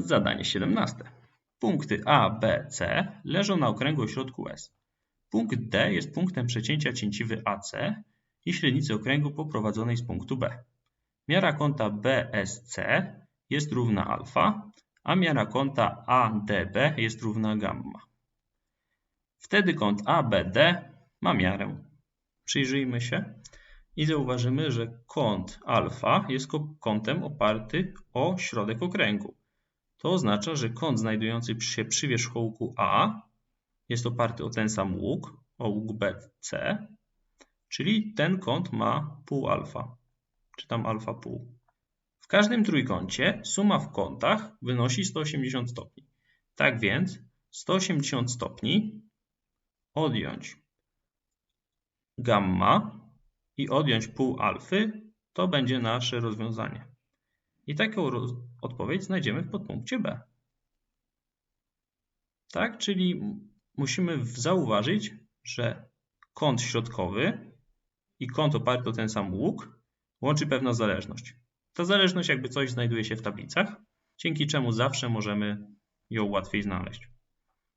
Zadanie 17. Punkty A, B, C leżą na okręgu o środku S. Punkt D jest punktem przecięcia cięciwy AC i średnicy okręgu poprowadzonej z punktu B. Miara kąta BSC jest równa alfa, a miara kąta ADB jest równa gamma. Wtedy kąt ABD ma miarę. Przyjrzyjmy się i zauważymy, że kąt alfa jest kątem oparty o środek okręgu. To oznacza, że kąt znajdujący się przy wierzchołku A jest oparty o ten sam łuk, o łuk BC, czyli ten kąt ma pół alfa, czy tam alfa pół. W każdym trójkącie suma w kątach wynosi 180 stopni. Tak więc 180 stopni odjąć gamma i odjąć pół alfy to będzie nasze rozwiązanie. I taką odpowiedź znajdziemy w podpunkcie B. Tak, czyli musimy zauważyć, że kąt środkowy i kąt oparty o ten sam łuk łączy pewna zależność. Ta zależność jakby coś znajduje się w tablicach, dzięki czemu zawsze możemy ją łatwiej znaleźć.